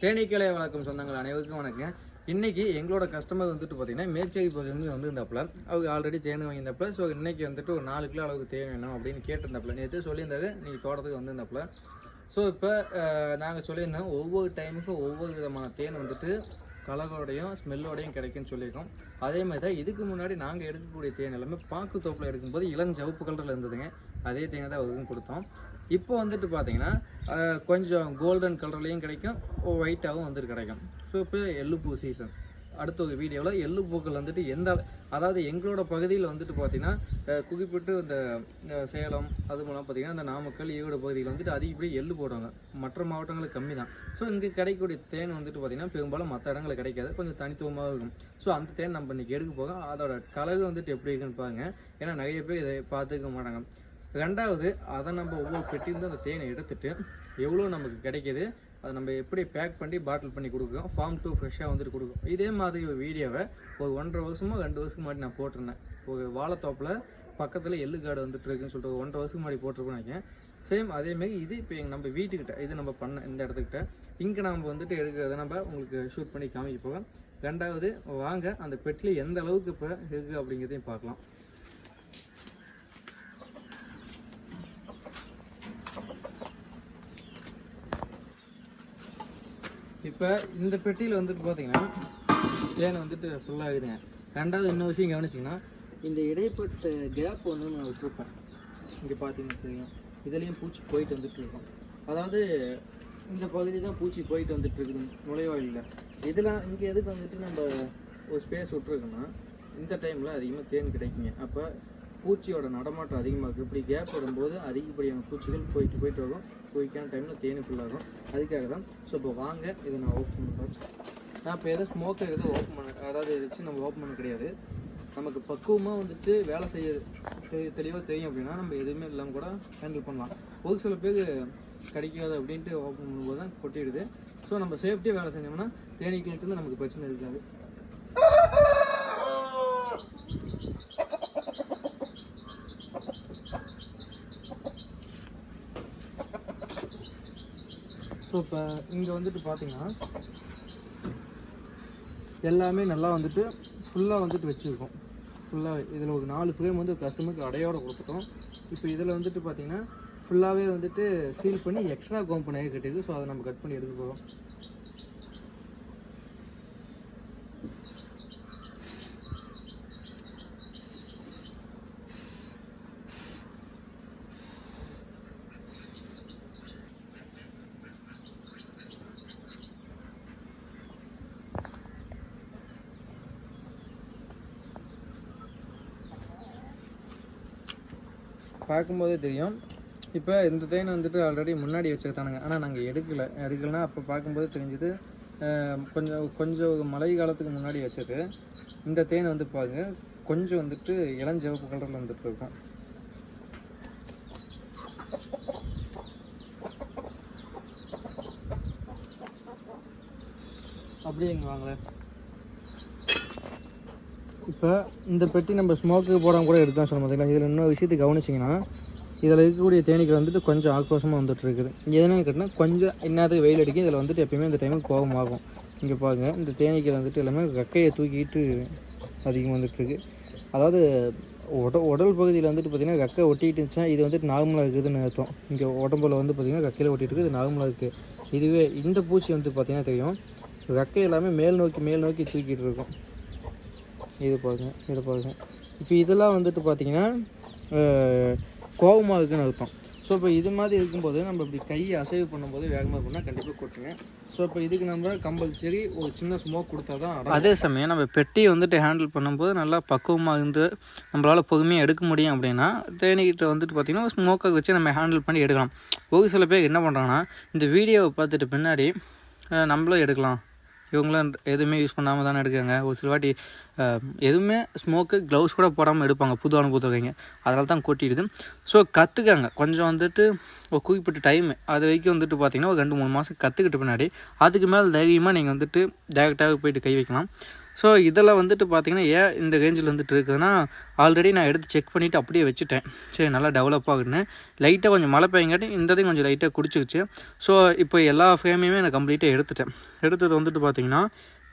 தேனீக்களை வழக்கம் சொந்தங்கள் அனைவருக்கும் வணக்கம். இன்றைக்கி எங்களோட கஸ்டமர் வந்துட்டு பார்த்தீங்கன்னா மேச்சேரி பகுதியிலேருந்து வந்திருந்தாப்புல. அவங்க ஆல்ரெடி தேன் வாங்கியிருந்தாப்புல. ஸோ இன்றைக்கி வந்துட்டு ஒரு நாலு கிலோ அளவுக்கு தேன் வேணும் அப்படின்னு கேட்டிருந்தாப்புல. நேற்று சொல்லியிருந்தாரு நீங்கள் தோட்டத்துக்கு வந்திருந்தாப்புல. ஸோ இப்போ நாங்கள் சொல்லியிருந்தோம் ஒவ்வொரு டைமுக்கும் ஒவ்வொரு விதமான தேன் வந்துட்டு கலரோடையும் ஸ்மெல்லோடையும் கிடைக்கும்னு சொல்லியிருக்கோம். அதே மாதிரி தான் இதுக்கு முன்னாடி நாங்கள் எடுக்கக்கூடிய தேன் எல்லாமே பாக்கு தோப்பில் எடுக்கும்போது இளஞ்சவப்பு கலரில் இருந்ததுங்க. அதே தேனை தான் அவருக்கும் கொடுத்தோம். இப்போ வந்துட்டு பார்த்தீங்கன்னா கொஞ்சம் கோல்டன் கலர்லேயும் கிடைக்கும் ஒயிட்டாகவும் வந்துட்டு கிடைக்கும். ஸோ இப்போ எள்ளுப்பூ சீசன் அடுத்த ஒரு வீடியோவில் எள்ளு பூக்கள் வந்துட்டு எந்த அதாவது எங்களோட பகுதியில் வந்துட்டு பார்த்தீங்கன்னா குறிப்பிட்டு இந்த சேலம் அது மூலம் பார்த்தீங்கன்னா இந்த நாமக்கல் ஈரோடு பகுதியில் வந்துட்டு அதிகப்படி எள்ளு போடுவாங்க. மற்ற மாவட்டங்களுக்கு கம்மி தான் ஸோ இங்கே கிடைக்கக்கூடிய தேன் வந்துட்டு பார்த்தீங்கன்னா பெரும்பாலும் மற்ற இடங்களில் கிடைக்காது. கொஞ்சம் தனித்துவமாக இருக்கும். ஸோ அந்த தேன் நம்ம இன்றைக்கி எடுக்க போக அதோட கலர் வந்துட்டு எப்படி இருக்குன்னு பாருங்க. ஏன்னா நிறைய பேர் இதை பார்த்துக்க மாட்டாங்க. ரெண்டாவது அதை நம்ம ஒவ்வொரு பெட்டியிருந்து அந்த தேனை எடுத்துட்டு எவ்வளோ நமக்கு கிடைக்கிது அதை நம்ம எப்படி பேக் பண்ணி பாட்டில் பண்ணி கொடுக்குறோம் ஃபார்ம் டூ ஃப்ரெஷ்ஷாக வந்துட்டு கொடுக்கும் இதே மாதிரி ஒரு வீடியோவை ஒரு ஒன்றரை வருஷமோ ரெண்டு வருஷத்துக்கு முன்னாடி நான் போட்டிருந்தேன். ஒரு வாழைத்தோப்பில் பக்கத்தில் எள்ளு காடு வந்துட்டு இருக்குன்னு சொல்லிட்டு ஒரு ஒன்றரை வருஷத்துக்கு முன்னாடி போட்டிருக்கோம் நினைக்கிறேன். சேம் அதேமாரி இது இப்போ எங்கள் நம்ம வீட்டுக்கிட்ட இது நம்ம பண்ண இந்த இடத்துக்கிட்ட இங்கே நம்ம வந்துட்டு எடுக்கிறத நம்ம உங்களுக்கு ஷூட் பண்ணி காமிக்க போகிறோம் ரெண்டாவது வாங்க அந்த பெட்டியில் எந்த அளவுக்கு இப்போ இருக்குது அப்படிங்கிறதையும் பார்க்கலாம். இப்போ இந்த பெட்டியில் வந்துட்டு பார்த்தீங்கன்னா தேன் வந்துட்டு ஃபுல்லாகுதுங்க ரெண்டாவது இன்னொரு விஷயம் கவனிச்சிங்கன்னா இந்த இடைப்பட்ட கேப் வந்து நான் விட்டுருப்பேன். இங்கே பார்த்தீங்கன்னா தெரியும் இதுலேயும் பூச்சி போயிட்டு வந்துட்டு இருக்கும். அதாவது இந்த பகுதி தான் பூச்சி போயிட்டு வந்துட்டு இருக்குது. நுழைவாயிலில் இதெல்லாம் இங்கே எதுக்கு வந்துட்டு நம்ம ஒரு ஸ்பேஸ் விட்ருக்கோன்னா இந்த டைமில் அதிகமாக தேன் கிடைக்குங்க. அப்போ பூச்சியோட நடமாட்டம் அதிகமாக இருக்குது இப்படி கேப் விடும்போது அதிகப்படியான பூச்சிகள் போயிட்டு போயிட்டு வரும். குயிக்கான டைமில் தேனி ஃபுல்லாகும் அதுக்காக தான். ஸோ இப்போ வாங்க இதை நான் ஓப்பன் பண்ணுறேன் நான் இப்போ எதோ ஸ்மோக்கர் எதுவும் ஓப்பன் பண்ண அதாவது வச்சு நம்ம ஓப்பன் பண்ண கிடையாது. நமக்கு பக்குவமாக வந்துட்டு வேலை செய்ய தெ- தெளிவாக தெரியும் அப்படின்னா நம்ம எதுவுமே இல்லாமல் கூட ஹேண்டில் பண்ணலாம். ஒரு சில பேர் கிடைக்காது அப்படின்ட்டு ஓப்பன் பண்ணும்போது தான் கொட்டிடுது. ஸோ நம்ம சேஃப்டியாக வேலை செஞ்சோம்னா தேனீக்கிட்ட நமக்கு பிரச்சனை இருக்காது. ஸோ இப்போ இங்கே வந்துட்டு பார்த்தீங்கன்னா எல்லாமே நல்லா வந்துட்டு ஃபுல்லாக வந்துட்டு வச்சுருக்கோம். ஃபுல்லாக இதில் ஒரு நாலு ஃப்ரேம் வந்து கஸ்டமருக்கு அடையோட கொடுத்துட்டோம். இப்போ இதில் வந்துட்டு பார்த்தீங்கன்னா ஃபுல்லாகவே வந்துட்டு சீல் பண்ணி எக்ஸ்ட்ரா கோம்பனையாக கட்டிருக்கு ஸோ அதை நம்ம கட் பண்ணி எடுக்க போகிறோம் பார்க்கும்போதே தெரியும். இப்போ இந்த தேன் வந்துட்டு ஆல்ரெடி முன்னாடி வச்சுருக்கானுங்க. ஆனால் நாங்கள் எடுக்கலை. எடுக்கலைன்னா அப்போ பார்க்கும்போது தெரிஞ்சது கொஞ்சம் கொஞ்சம் மழை காலத்துக்கு முன்னாடி வச்சது. இந்த தேன் வந்து பாருங்க கொஞ்சம் வந்துட்டு இளஞ்சிவப்பு கலரில் வந்துட்டு இருக்கும். அப்படியே இங்கே வாங்களேன். இப்போ இந்த பெட்டி நம்ம ஸ்மோக்கு போடாமல் கூட எடுக்கலாம் சொல்ல பார்த்தீங்களா இதில் இன்னொரு விஷயத்தை கவனிச்சிங்கன்னா இதில் இருக்கக்கூடிய தேனீக்கள் வந்துட்டு கொஞ்சம் ஆக்ரோஷமாக வந்துட்டு இருக்குது எதனால கேட்டால் கொஞ்சம் இன்னத்துக்கு வெயில் அடிக்கும். இதில் வந்துட்டு எப்பயுமே இந்த டைமுக்கு கோபமாகும் இங்கே பாருங்க இந்த தேனீக்கள் வந்துட்டு எல்லாமே ரெக்கையை தூக்கிட்டு அதிகமாக வந்துட்டுருக்கு. அதாவது உட உடல் பகுதியில் வந்துட்டு பார்த்திங்கன்னா ரெக்கை ஒட்டிக்கிட்டு இருந்துச்சுன்னா இது வந்துட்டு நார்மலாக இருக்குதுன்னு அர்த்தம். இங்கே உடம்புல வந்து பார்த்திங்கன்னா ரெக்கையில் ஒட்டிட்டு இருக்குது இது நார்மலாக இருக்குது இதுவே இந்த பூச்சி வந்து பார்த்திங்கன்னா தெரியும் ரெக்கை எல்லாமே மேல் நோக்கி மேல் நோக்கி தூக்கிட்டு இருக்கும். இது பாருங்க இதை பாருங்க. இப்போ இதெல்லாம் வந்துட்டு பார்த்தீங்கன்னா கோபமாக இருக்குன்னு அர்த்தம். ஸோ இப்போ இது மாதிரி இருக்கும்போது நம்ம இப்படி கையை அசைவு பண்ணும்போது வேகமாக இருக்கும்னா கண்டிப்பாக கொட்டுங்க. ஸோ இப்போ இதுக்கு நம்ம கம்பல்சரி ஒரு சின்ன ஸ்மோக் கொடுத்தா தான் அதே சமயம் நம்ம பெட்டியை வந்துட்டு ஹேண்டில் பண்ணும்போது நல்லா பக்குவமாக இருந்து நம்மளால் பொறுமையாக எடுக்க முடியும் அப்படின்னா தேனிக்கிட்ட வந்துட்டு பார்த்திங்கன்னா ஸ்மோக்கை வச்சு நம்ம ஹேண்டில் பண்ணி எடுக்கலாம். ஒரு சில பேர் என்ன பண்ணுறாங்கன்னா இந்த வீடியோவை பார்த்துட்டு பின்னாடி நம்மளும் எடுக்கலாம். இவங்களாம் எதுவுமே யூஸ் பண்ணாமல் தானே எடுக்காங்க ஒரு சில வாட்டி எதுவுமே ஸ்மோக்கு க்ளவுஸ் கூட போடாமல் எடுப்பாங்க. புது அனுபவத்துவங்க அதனால தான் கொட்டிடுது. ஸோ கற்றுக்காங்க கொஞ்சம் வந்துட்டு ஒரு குறிப்பிட்ட டைம் அது வரைக்கும் வந்துட்டு பார்த்தீங்கன்னா ஒரு ரெண்டு மூணு மாதம் கற்றுக்கிட்ட பின்னாடி அதுக்கு மேலே தைரியமாக நீங்கள் வந்துட்டு டேரெக்டாக போயிட்டு கை வைக்கலாம். ஸோ இதில் வந்துட்டு பார்த்தீங்கன்னா ஏன் இந்த ரேஞ்சில் வந்துட்டு இருக்குதுன்னா ஆல்ரெடி நான் எடுத்து செக் பண்ணிவிட்டு அப்படியே வச்சுட்டேன். சரி நல்லா டெவலப் ஆகுதுன்னு. லைட்டாக கொஞ்சம் மழை பெய்யங்காட்டி இந்ததையும் கொஞ்சம் லைட்டாக குடிச்சிருச்சு. ஸோ இப்போ எல்லா ஃப்ரேமையுமே நான் கம்ப்ளீட்டாக எடுத்துட்டேன். எடுத்தது வந்துட்டு பார்த்தீங்கன்னா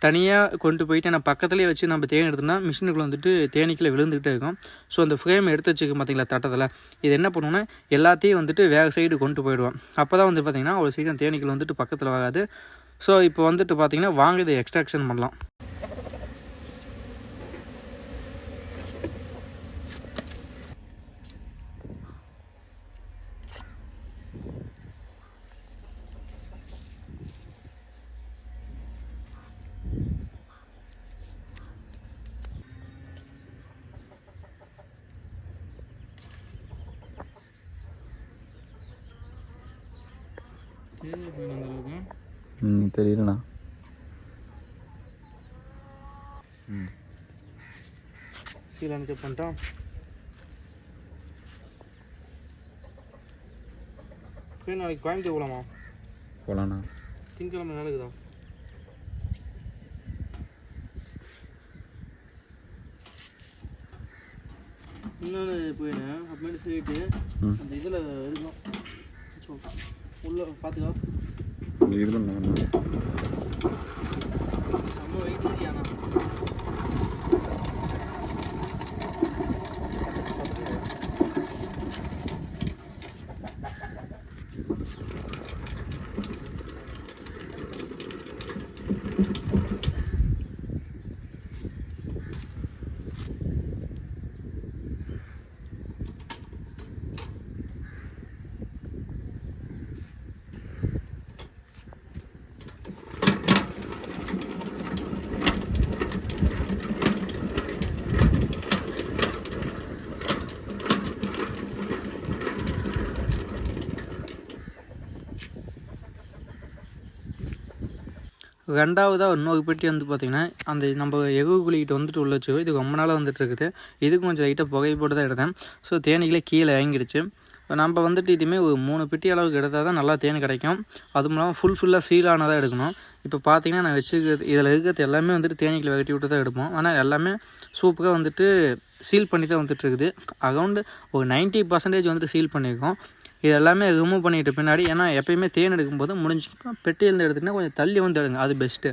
தனியாக கொண்டு போயிட்டு நான் பக்கத்துலேயே வச்சு நம்ம தேன் எடுத்தோம்னா மிஷினுக்குள்ள வந்துட்டு தேனிக்கில் விழுந்துக்கிட்டே இருக்கும். ஸோ அந்த ஃப்ரேம் எடுத்து வச்சுக்க பார்த்தீங்களா தட்டத்தில். இது என்ன பண்ணுவோன்னா எல்லாத்தையும் வந்துட்டு வேக சைடு கொண்டு போயிடுவோம் அப்போ தான் வந்து பார்த்திங்கன்னா ஒரு சீக்கிரம் தேனீக்கள் வந்துட்டு பக்கத்தில் வராது ஸோ இப்போ வந்துட்டு பார்த்தீங்கன்னா வாங்க இதை எக்ஸ்ட்ராக்ஷன் பண்ணலாம். ம் தெரியலண்ணா. ம். சீல் அனுப்பிச்சு பண்ணிட்டோம். சரி நாளைக்கு கோயம்புத்தூர் போகலாமா போகலாண்ணா திங்கக்கிழமை நடக்குதா இன்னொன்று போயினேன் அப்புறமேட்டு போயிட்டு அந்த இதில் இருக்கும் உள்ள பார்த்துக்கோ இங்கே இருக்கணும் ரெண்டாவதாக இன்னொரு பெட்டி வந்து பார்த்திங்கன்னா அந்த நம்ம எகு குழிக்கிட்ட வந்துட்டு உள்ள வச்சுக்கோ இது ரொம்ப நாளாக வந்துட்டு இருக்குது. இதுக்கு கொஞ்சம் லைட்டாக புகை போட்டு தான் எடுத்தேன். ஸோ தேனிகளே கீழே இறங்கிடுச்சு. நம்ம வந்துட்டு இதுவுமே ஒரு மூணு பெட்டி அளவுக்கு எடுத்தால் தான் நல்லா தேன் கிடைக்கும். அதுவும் இல்லாமல் ஃபுல் ஃபுல்லாக சீலானதாக எடுக்கணும். இப்போ பார்த்தீங்கன்னா நான் வச்சுக்கிறது இதில் இருக்கிறது எல்லாமே வந்துட்டு தேனீக்களை வெட்டி விட்டு தான் எடுப்போம். ஆனால் எல்லாமே சூப்பராக வந்துட்டு சீல் பண்ணி தான் வந்துட்டு இருக்குது. அரௌண்டு ஒரு 90% பர்சன்டேஜ் வந்துட்டு சீல் பண்ணியிருக்கோம் இது எல்லாமே ரிமூவ் பண்ணிட்டு பின்னாடி ஏன்னா எப்பயுமே தேன் எடுக்கும்போது முடிஞ்சுக்கும் பெட்டியிலேருந்து எடுத்துக்கிட்டா கொஞ்சம் தள்ளி வந்து எடுங்க அது பெஸ்ட்டு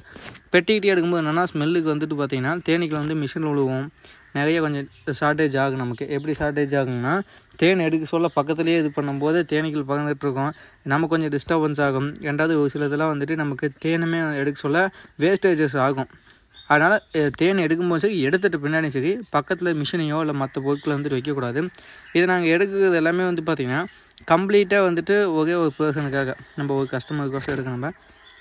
பெட்டிக்கிட்டே எடுக்கும்போது என்னென்னா ஸ்மெல்லுக்கு வந்துட்டு பார்த்தீங்கன்னா தேனீக்கில் வந்து மிஷின் விழுவும் நிறைய கொஞ்சம் ஷார்ட்டேஜ் ஆகும் நமக்கு. எப்படி ஷார்ட்டேஜ் ஆகும்னா தேன் எடுக்க சொல்ல பக்கத்துலேயே இது பண்ணும்போது தேனீக்கள் பறந்துட்டு இருக்கும். நமக்கு கொஞ்சம் டிஸ்டர்பன்ஸ் ஆகும். ரெண்டாவது ஒரு சில இதெல்லாம் வந்துட்டு நமக்கு தேனுமே எடுக்க சொல்ல வேஸ்டேஜஸ் ஆகும். அதனால் தேன் எடுக்கும்போது சரி எடுத்துட்டு பின்னாடி சரி பக்கத்தில் மிஷினையோ இல்லை மற்ற பொருட்களை வந்துட்டு வைக்கக்கூடாது. இது நாங்கள் எடுக்கிறது எல்லாமே வந்து பார்த்திங்கன்னா கம்ப்ளீட்டாக வந்துட்டு ஒரே ஒரு பர்சனுக்காக நம்ம ஒரு கஸ்டமருக்கோசம் எடுக்க நம்ம.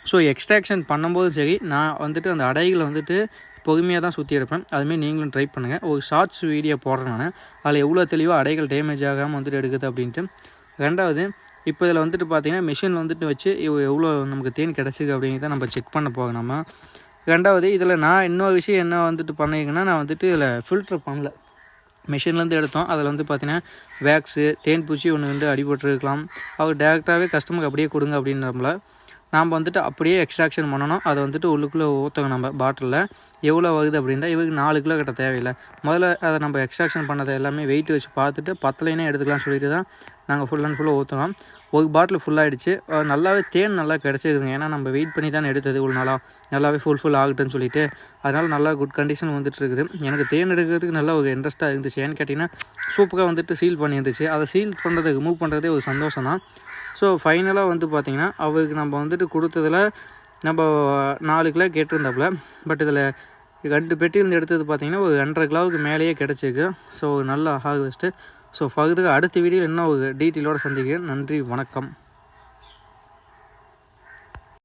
ஸோ எக்ஸ்ட்ராக்ஷன் பண்ணும்போதும் சரி நான் வந்துட்டு அந்த அடைகளை வந்துட்டு பொறுமையாக தான் சுற்றி எடுப்பேன். அதுமாரி நீங்களும் ட்ரை பண்ணுங்கள் ஒரு ஷார்ட்ஸ் வீடியோ போடுறேன் நான். அதில் எவ்வளோ தெளிவாக அடைகள் டேமேஜ் ஆகாமல் வந்துட்டு எடுக்குது அப்படின்ட்டு. ரெண்டாவது இப்போ இதில் வந்துட்டு பார்த்தீங்கன்னா மிஷின் வந்துட்டு வச்சு எவ்வளோ நமக்கு தேன் கிடச்சிருக்கு அப்படிங்கிறத நம்ம செக் பண்ண போக நம்ம ரெண்டாவது இதில் நான் இன்னொரு விஷயம் என்ன வந்துட்டு பண்ணியிருக்கேன்னா நான் வந்துட்டு இதில் ஃபில்ட்ரு பண்ணல. மிஷின்லேருந்து எடுத்தோம். அதில் வந்து பார்த்தீங்கன்னா வேக்ஸு தேன் பூச்சி ஒன்று வந்து அடிபட்டுருக்கலாம். அவர் டேரெக்டாகவே கஸ்டமருக்கு அப்படியே கொடுங்க அப்படின்றப்பல நாம் வந்துட்டு அப்படியே எக்ஸ்ட்ராக்ஷன் பண்ணணும். அதை வந்துட்டு உள்ளுக்குள்ளே ஊற்றணும் நம்ம பாட்டிலில் எவ்வளோ வருது அப்படின்னா இவருக்கு நாலு கிலோ கிட்ட தேவையில்லை. முதல்ல அதை நம்ம எக்ஸ்ட்ராக்ஷன் பண்ணதை எல்லாமே வெயிட் வச்சு பார்த்துட்டு பத்தலைனே எடுத்துக்கலாம் சொல்லிட்டு தான் நாங்கள் ஃபுல் அண்ட் ஃபுல்லாக ஊற்றுனோம் ஒரு பாட்டில் ஃபுல்லாகிடுச்சு நல்லாவே தேன் நல்லா கிடச்சிருக்குங்க ஏன்னா நம்ம வெயிட் பண்ணி தான் எடுத்தது இவ்வளோ நாளாக நல்லாவே ஃபுல் ஃபுல் ஆகட்டும்னு சொல்லிட்டு. அதனால் நல்லா குட் கண்டிஷன் வந்துட்டு இருக்குது. எனக்கு தேன் எடுக்கிறதுக்கு நல்லா ஒரு இன்ட்ரெஸ்ட்டாக இருந்துச்சு. ஏன்னு கேட்டிங்கன்னா சூப்பராக வந்துட்டு சீல் பண்ணியிருந்துச்சு. அதை சீல் பண்ணுறதை ரிமூவ் பண்ணுறதே ஒரு சந்தோஷம் தான். ஸோ ஃபைனலாக வந்து பார்த்திங்கன்னா அவருக்கு நம்ம வந்துட்டு கொடுத்ததில் நம்ம நாலு கிலோ கேட்டிருந்தாப்புல. பட் இதில் ரெண்டு பெட்டியிலேருந்து எடுத்தது பார்த்திங்கன்னா ஒரு ரெண்டரை கிலோவுக்கு மேலேயே கிடச்சிருக்கு. ஸோ நல்ல ஹார்வெஸ்ட்டு ஸோ ஃபர்தராக அடுத்த வீடியோ இன்னும் ஒரு டீட்டெயிலோடு சந்திக்கிறேன். நன்றி வணக்கம்.